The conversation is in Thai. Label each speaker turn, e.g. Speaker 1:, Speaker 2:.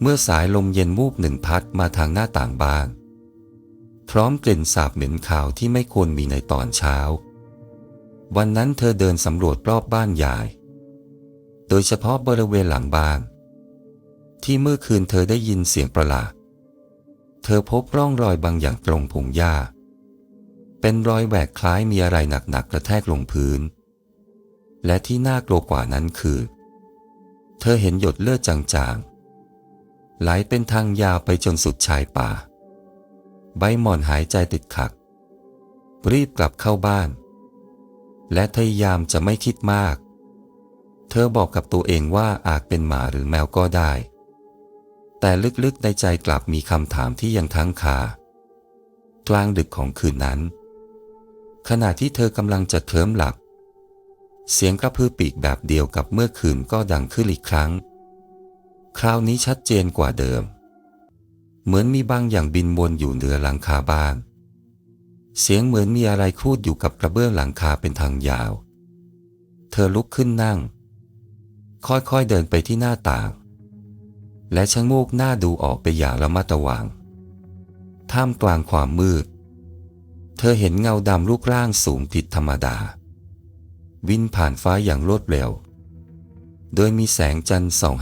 Speaker 1: เมื่อสายลมเย็นวูบหนึ่งพัดมาทางหน้าต่างบ้าน พร้อมกลิ่นสาบเหม็นขาวที่ไม่ควรมีในตอนเช้า วันนั้นเธอเดินสำรวจรอบบ้านยาย โดยเฉพาะบริเวณหลังบ้าน ที่เมื่อคืนเธอได้ยินเสียงประหลาด เธอพบร่องรอยบางอย่างตรงพงหญ้า เป็นรอยแหวกคล้ายมีอะไรหนักๆกระแทกลงพื้น และที่น่ากลัวกว่านั้นคือ เธอเห็นหยดเลือดจางๆ ไหลเป็นทางยาวไปจนสุดชายป่า ใบหม่อนหายใจติดขัดรีบกลับเข้าบ้าน และพยายามจะไม่คิดมาก เธอบอกกับตัวเองว่าอาจเป็นหมาหรือแมวก็ได้ แต่ลึกๆในใจกลับมีคำถามที่ยังค้างคากลางดึกของคืนนั้น ขณะที่เธอกำลังจะเคลิ้มหลับ เสียงกระพือปีกแบบเดียวกับเมื่อคืนก็ดังขึ้นอีกครั้ง คราวนี้ชัดเจนกว่าเดิม เหมือนมีบางอย่างบินวนอยู่เหนือหลังคาบ้าน เสียงเหมือนมีอะไรคูดอยู่กับกระเบื้องหลังคาเป็นทางยาว เธอลุกขึ้นนั่ง ค่อยๆเดินไปที่หน้าต่าง และชะโงกหน้าดูออกไปอย่างระมัดระวัง ท่ามกลางความมืด เธอเห็นเงาดำรูปร่างสูงผิดธรรมดา วิ่นผ่านฟ้าอย่างรวดเร็ว โดยมีแสงจันทร์ส่องให้